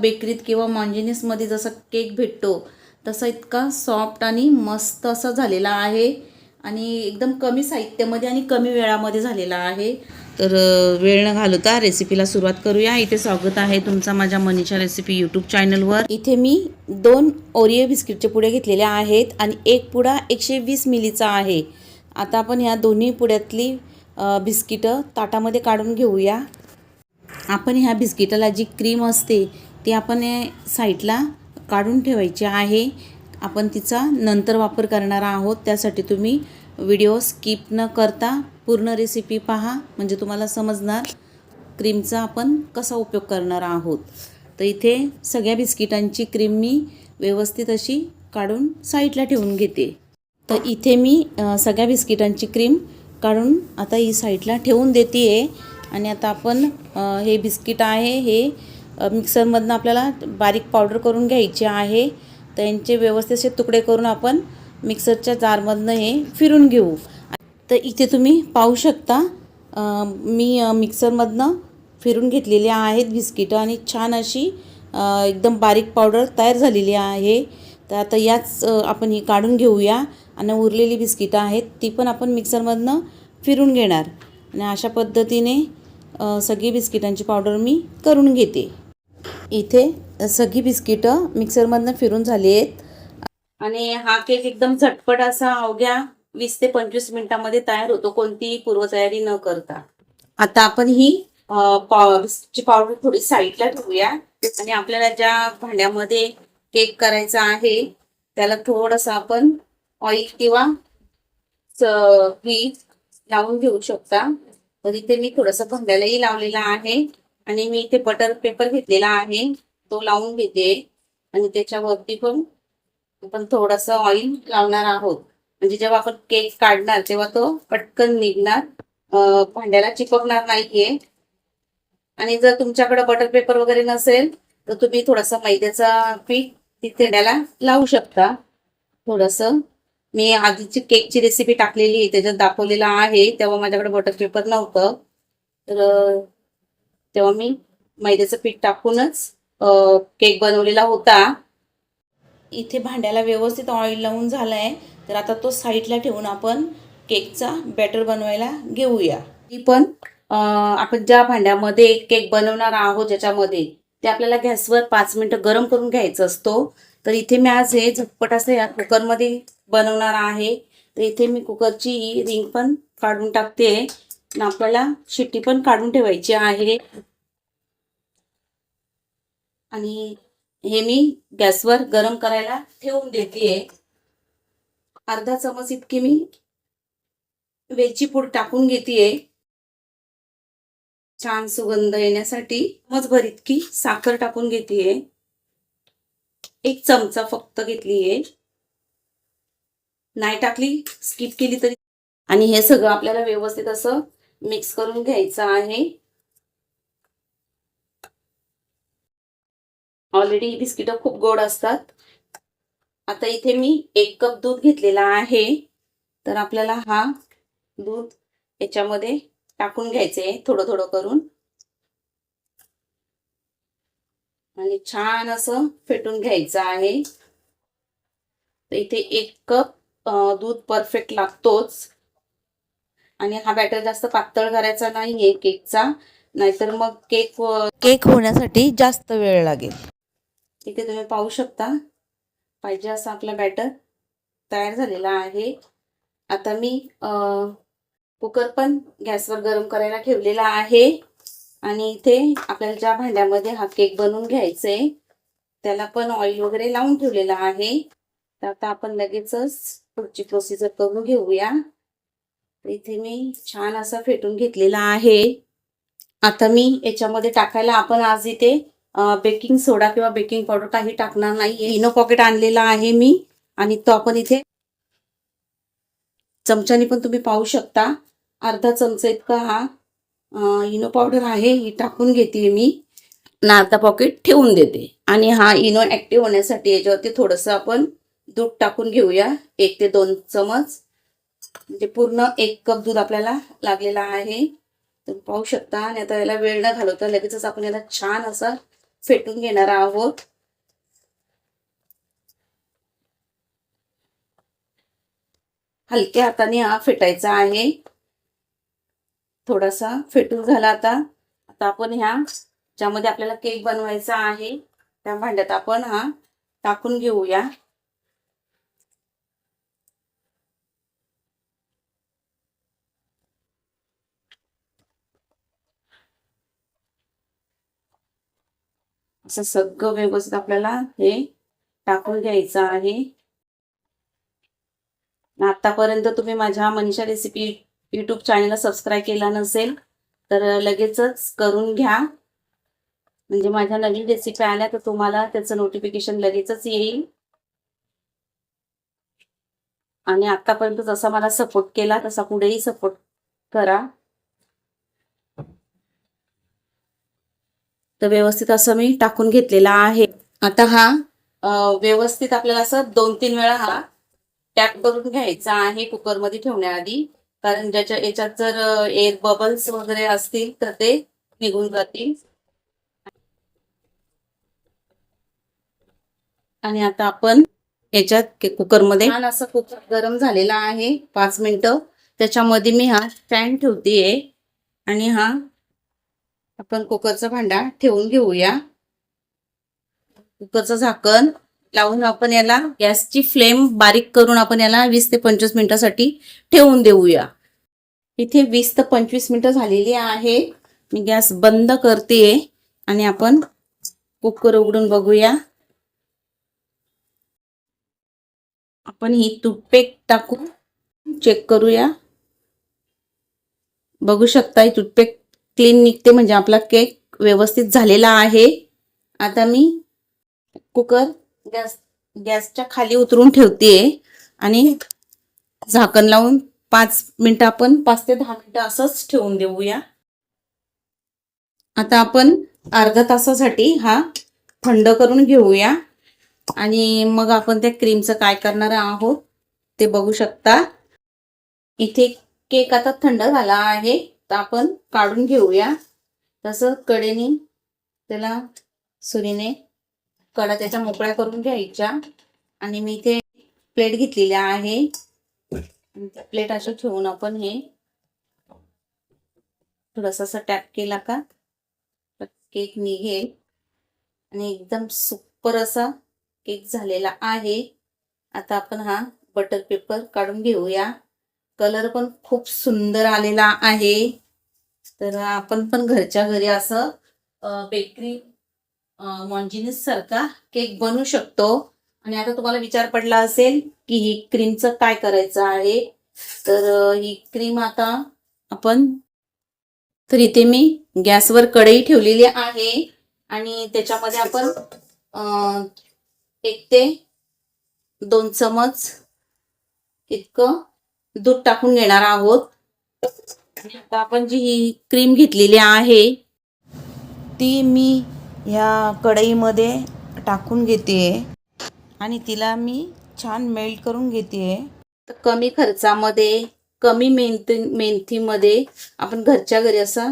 बेकरीत किंवा मॉन्जिनिसमध्ये जसा केक भेटतो तसा इतका सॉफ्ट आणि मस्त असा झालेला आहे. आणि एकदम कमी साहित्यामध्ये आणि कमी वेळामध्ये झालेला आहे. तर वेळ न घालवता रेसिपीला सुरुवात करूया. इथे स्वागत आहे तुमचा माझ्या मनीषा रेसिपी यूट्यूब चॅनलवर. इथे मी दोन ओरिओ बिस्किटचे पुड्या घेतलेल्या आहेत आणि एक पुडा एकशे वीस मिलीचा आहे. आता आपण ह्या दोन्ही पुड्यातली बिस्किटं ताटामध्ये काढून घेऊया. आपण ह्या बिस्किटाला जी क्रीम असते ती आपण साईटला साईडला काढून ठेवायची आहे. आपण तिचा नंतर वापर करणार आहोत. त्यासाठी तुम्ही व्हिडिओ स्किप न करता पूर्ण रेसिपी पहा. म्हणजे तुम्हाला समजणार क्रीमचा आपण कसा उपयोग करणार आहोत. तर इथे सगळ्या बिस्किटांची क्रीम मी व्यवस्थित अशी काढून साईडला ठेवून घेते. तर इथे मी सगळ्या बिस्किटांची क्रीम काढून आता ही साईडला ठेवून देते आहे आणि आता आपण हे बिस्किट आहे हे मिक्सरमधनं आपल्याला बारीक पावडर करून घ्यायचे आहे. त्यांचे व्यवस्थित असे तुकडे करून आपण मिक्सरच्या जारमधनं हे फिरून घेऊ. तर इथे तुम्ही पाहू शकता मी मिक्सरमधनं फिरून घेतलेली आहेत बिस्किटं आणि छान अशी एकदम बारीक पावडर तयार झालेली आहे. तर आता याच आपण ही काढून घेऊया आणि उरलेली बिस्किटं आहेत ती पण आपण मिक्सरमधनं फिरून घेणार. आणि अशा पद्धतीने सगळी बिस्किटांची पावडर मी करून घेते. इथे सगळी बिस्किटं मिक्सरमधनं फिरून झाली आहेत. आणि हा केक एकदम झटपट असा अवघ्या वीस ते पंचवीस मिनिटामध्ये तयार होतो कोणतीही पूर्वतयारी न करता. आता आपण ही ची पावडर थोडी साईडला ठेवूया आणि आपल्याला ज्या भांड्यामध्ये केक करायचा आहे त्याला थोडंसं आपण ऑइल किंवा लावून घेऊ शकता. तर इथे मी थोडंसं भांड्यालाही लावलेला आहे. आणि मी इथे बटर पेपर घेतलेला आहे. तो लावून घेते. आणि त्याच्यावरती पण आपण थोडंसं ऑइल लावणार आहोत. म्हणजे जेव्हा आपण केक काढणार तेव्हा तो पटकन निघणार. भांड्याला चिपकणार नाहीये. आणि जर तुमच्याकडे बटर पेपर वगैरे नसेल तर तुम्ही थोडासा मैद्याचा पीठ तिथे द्यायला लावू शकता. थोडस. मी आधीची केकची रेसिपी टाकलेली आहे. त्याच्यात दाखवलेला आहे. तेव्हा माझ्याकडे बटर पेपर नव्हतं. तर तेव्हा मी मैद्याचं पीठ टाकूनच केक बनवलेला होता. इथे भांड्याला व्यवस्थित ऑइल लावून झालं आहे तर आता तो साईडला ठेवून आपण केकचा बॅटर बनवायला घेऊया. ती पण आपण ज्या भांड्यामध्ये केक बनवणार आहोत ज्याच्यामध्ये ते आपल्याला गॅसवर पाच मिनटं गरम करून घ्यायचं असतो. तर इथे मी आज हे झटपट असं या कुकरमध्ये बनवणार आहे. तर इथे मी कुकरची रिंग पण काढून टाकते. आपल्याला शिट्टी पण काढून ठेवायची आहे. आणि हे मी गॅसवर गरम करायला ठेवून देते अर्धा चमच इतकी मी वेलची पूड टाकून घेते छान सुगंध येण्यासाठी मजभर इतकी साखर टाकून घेते एक चमचा फक्त घेतलीये. नाही टाकली स्किप केली तरी. आणि हे सगळं आपल्याला व्यवस्थित असं मिक्स करून घ्यायचं आहे. ऑलरेडी बिस्किट खूप गोड असतात. आता इथे मी एक कप दूध घेतलेला आहे. तर आपल्याला हा दूध याच्यामध्ये टाकून घ्यायचे थोडं थोडं करून. आणि छान असं फेटून घ्यायचं आहे. तर इथे एक कप दूध परफेक्ट लागतोच. आणि हा बॅटर जास्त पातळ करायचा नाहीये केकचा. नाहीतर मग केक केक होण्यासाठी जास्त वेळ लागेल. इथे तुम्ही पाहू शकता. पाहिजे असं आपला बॅटर तयार झालेला आहे. आता मी कुकर पण गॅसवर गरम करायला ठेवलेला आहे. आणि इथे आपल्याला ज्या भांड्यामध्ये हा केक बनवून घ्यायचा आहे त्याला पण ऑइल वगैरे लावून ठेवलेला आहे. तर आता आपण लगेचच पुढची प्रोसिजर करून घेऊया. इथे मी छान असं फेटून घेतलेला आहे. आता मी याच्यामध्ये टाकायला आपण आज इथे बेकिंग सोडा किंवा बेकिंग पावडर काही टाकणार नाही इनो पॉकेट आणलेला आहे मी आणि तो आपण इथे चमच्याने पण तुम्ही पाहू शकता. अर्धा चमचा इतका हा इनो पावडर आहे ही टाकून घेते मी. अर्धा पॉकेट ठेवून देते. आणि हा इनो ऍक्टिव्ह होण्यासाठी याच्यावरती थोडंसं आपण दूध टाकून घेऊया. एक ते दोन चमच. म्हणजे पूर्ण एक कप दूध आपल्याला लागलेला आहे. तर पाहू शकता. आणि आता याला वेळ न घालवता लगेचच आपण याला छान असं फेटून घेणार आहोत. हलक्या हाताने हा फेटायचा आहे. थोडासा फेटून झाला आता. आता आपण ह्या ज्यामध्ये आपल्याला केक बनवायचा आहे त्या भांड्यात आपण हा टाकून घेऊया. असं सगळं व्यवस्थित आपल्याला हे टाकून घ्यायचं आहे. आतापर्यंत तुम्ही माझ्या मनीषा रेसिपी युट्यूब चॅनलला सबस्क्राईब केला नसेल तर लगेचच करून घ्या. म्हणजे माझ्या नवीन रेसिपी आल्या तर तुम्हाला त्याचं नोटिफिकेशन लगेचच येईल. आणि आतापर्यंत जसा मला सपोर्ट केला तसा पुढेही सपोर्ट करा. तर व्यवस्थित असं मी टाकून घेतलेला आहे. आता हा व्यवस्थित आपल्याला असं दोन तीन वेळा हा टॅप करून घ्यायचा आहे कुकरमध्ये ठेवण्याआधी. कारण ज्याच्या याच्यात जर एअर बबल्स वगैरे असतील तर ते निघून जातील. आणि आता आपण याच्यात कुकरमध्ये छान असं कुकर गरम झालेला आहे पाच मिनिटं. त्याच्यामध्ये मी हा स्टँड ठेवतेय. आणि हा आपण कुकरचा भांडा ठेवून घेऊया. कुकरचं झाकण लावून आपण याला गॅसची फ्लेम बारीक करून आपण याला वीस ते पंचवीस मिनिटासाठी ठेवून देऊया. इथे वीस ते पंचवीस मिनिटं झालेली आहे. मी गॅस बंद करते आणि आपण कुकर उघडून बघूया. आपण ही टूथपेक टाकू चेक करूया. बघू शकता ही टूथपेक क्लीन निघते म्हणजे आपला केक व्यवस्थित झालेला आहे. आता मी कुकर गॅस गॅसच्या खाली उतरून ठेवते आणि झाकण लावून पाच मिनटं आपण पाच ते दहा मिनटं असंच ठेवून देऊया. आता आपण अर्धा तासासाठी हा थंड करून घेऊया. आणि मग आपण त्या क्रीमचं काय करणार आहोत ते बघू शकता. इथे केक आता थंड झाला आहे. तर आपण काढून घेऊया. तसं कडेने त्याला सुरीने कडा त्याच्या मोकळ्या करून घ्यायच्या. आणि मी इथे प्लेट घेतलेल्या आहे. प्लेट असं ठेवून आपण हे थोडस असं टॅप केला का? केक निघेल आणि एकदम सुपर असा केक झालेला आहे. आता आपण हा बटर पेपर काढून घेऊया. कलर पण खूप सुंदर आलेला आहे. तर आपण पण घरच्या घरी असं बेकरी मॉन्जिनिस सारखा केक बनवू शकतो. आणि आता तुम्हाला विचार पडला असेल की ही क्रीमचं काय करायचं आहे. तर ही क्रीम आता आपण तर इथे मी गॅसवर कढई ठेवलेली आहे. आणि त्याच्यामध्ये आपण एक ते दोन चमच इतकं दूध टाकून घेणार आहोत. आता आपण जी ही क्रीम घेतलेली आहे ती मी ह्या कढईमध्ये टाकून घेते आणि तिला मी छान मेल्ट करून घेते तर कमी खर्चामध्ये कमी मेहनती मेहनतीमध्ये आपण घरच्या घरी असा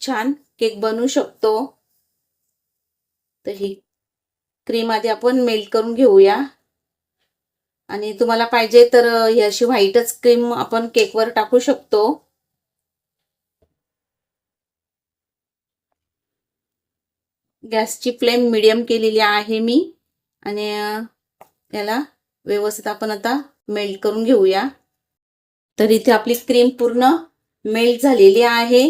छान केक बनवू शकतो. तर ही क्रीम आधी आपण मेल्ट करून घेऊया. आणि तुम्हाला पाहिजे तर ही अशी व्हाईटच क्रीम आपण केकवर टाकू शकतो. गॅसची फ्लेम मिडियम केलेली आहे मी. आणि याला व्यवस्थित आपण आता मेल्ट करून घेऊया. तर इथे आपली क्रीम पूर्ण मेल्ट झालेली आहे.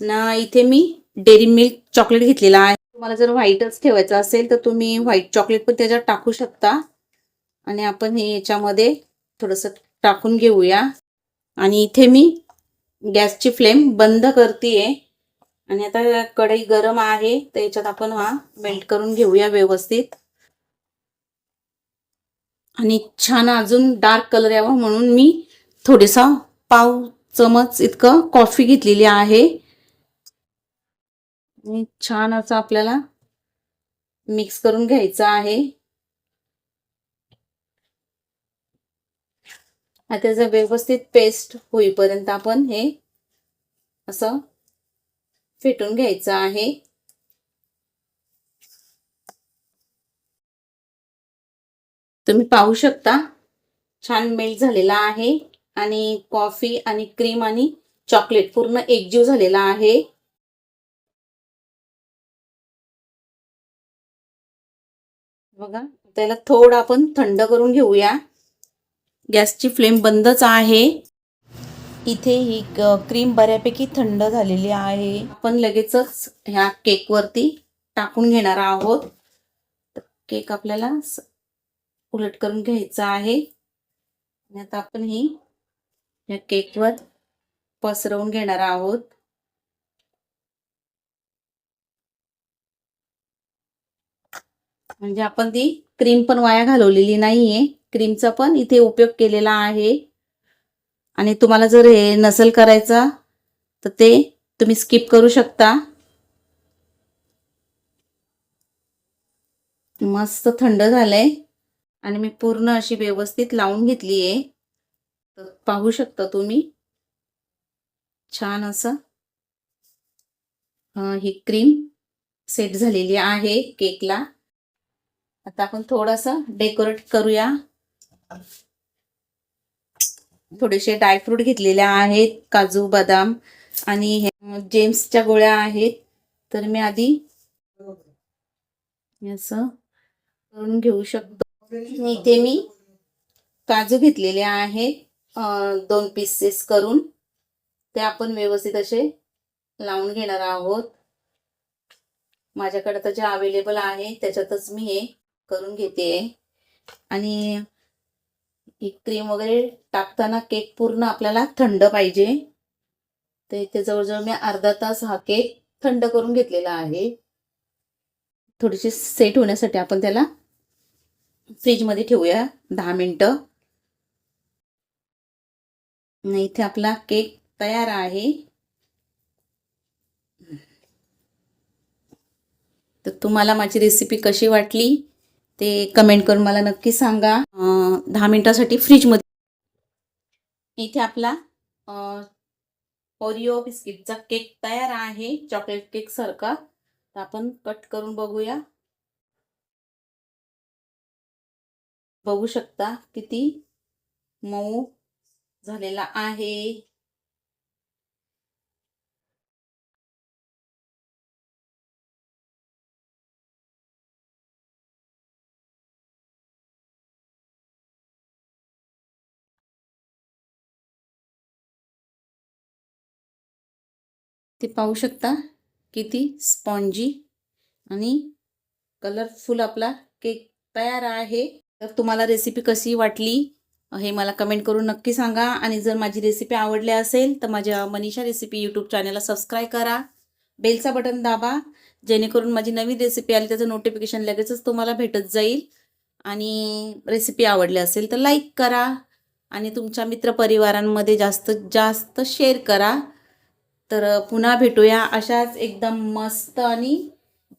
ना इथे मी डेअरी मिल्क चॉकलेट घेतलेला आहे. तुम्हाला जर व्हाईटच ठेवायचं असेल तर तुम्ही व्हाईट चॉकलेट पण त्याच्यात टाकू शकता. आणि आपण हे याच्यामध्ये थोडंसं टाकून घेऊया. आणि इथे मी गॅसची फ्लेम बंद करते आणि आता कढई गरम आहे तर याच्यात आपण हा मेल्ट करून घेऊया व्यवस्थित. आणि छान अजून डार्क कलर यावा म्हणून मी थोडेसा पाव चमच इतकं कॉफी घेतलेली आहे. छान असं आपल्याला मिक्स करून घ्यायचं आहे. आणि त्याचं व्यवस्थित पेस्ट होईपर्यंत आपण हे असं फेटून घ्यायचं आहे. तुम्ही पाहू शकता छान मेल्ट झालेला आहे आणि कॉफी आणि क्रीम आणि चॉकलेट पूर्ण एकजीव झालेला आहे. बघा त्याला थोडं आपण थंड करून घेऊया. गॅसची फ्लेम बंदच आहे. इथे ही क्रीम बऱ्यापैकी थंड झालेली आहे. आपण लगेचच ह्या केकवरती टाकून घेणार आहोत. केक आपल्याला उलट करून घ्यायचा आहे. आणि आता आपण ही या केकवर पसरवून घेणार आहोत. म्हणजे आपण ती क्रीम पण वाया घालवलेली नाहीये. क्रीमचा पण इथे उपयोग केलेला आहे. आणि तुम्हाला जर हे नसेल करायचा तर ते तुम्ही स्किप करू शकता. मस्त थंड झालंय. आणि मी पूर्ण अशी व्यवस्थित लावून घेतली आहे. तर पाहू शकता तुम्ही. छान असं. ही क्रीम सेट झालेली आहे केकला. आता आपण थोडंसं डेकोरेट करूया. थोडेसे ड्रायफ्रूट घेतलेले आहेत काजू बदाम आणि हे जेम्सच्या गोळ्या आहेत. तर मी आधी असं करून घेऊ शकतो. इथे मी काजू घेतलेले आहेत दोन पीसेस करून. ते आपण व्यवस्थित असे लावून घेणार आहोत. माझ्याकडे तर जे अवेलेबल आहे त्याच्यातच मी हे करून घेते. आणि ही क्रीम वगैरे टाकताना केक पूर्ण आपल्याला थंड पाहिजे. तर इथे जवळजवळ मी अर्धा तास हा केक थंड करून घेतलेला आहे. थोडीशी सेट होण्यासाठी आपण त्याला फ्रीजमध्ये ठेवूया दहा मिनटं. इथे आपला केक तयार आहे. तर तुम्हाला माझी रेसिपी कशी वाटली ते कमेंट करून मला नक्की सांगा. दहा मिनिटासाठी फ्रीजमध्ये. इथे आपला ओरिओ बिस्किटचा केक तयार आहे चॉकलेट केक सारखा. तर आपण कट करून बघूया. बघू शकता किती मऊ झालेला आहे. ते पाहू शकता किती स्पॉन्जी आणि कलरफुल आपला केक तयार आहे. तर तुम्हाला रेसिपी कशी वाटली हे मला कमेंट करून नक्की सांगा. आणि जर माझी रेसिपी आवडली असेल तर माझ्या मनीषा रेसिपी यूट्यूब चॅनलला सबस्क्राईब करा. बेलचा बटन दाबा. जेणेकरून माझी नवीन रेसिपी आली त्याचं नोटिफिकेशन लगेचच तुम्हाला भेटत जाईल. आणि रेसिपी आवडली असेल तर लाईक करा. आणि तुमच्या मित्रपरिवारांमध्ये जास्त जास्त शेअर करा. तर पुन्हा भेटूया अशाच एकदम मस्त आणि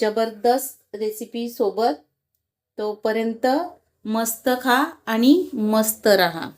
जबरदस्त रेसिपीसोबत तोपर्यंत मस्त खा आणि मस्त रहा.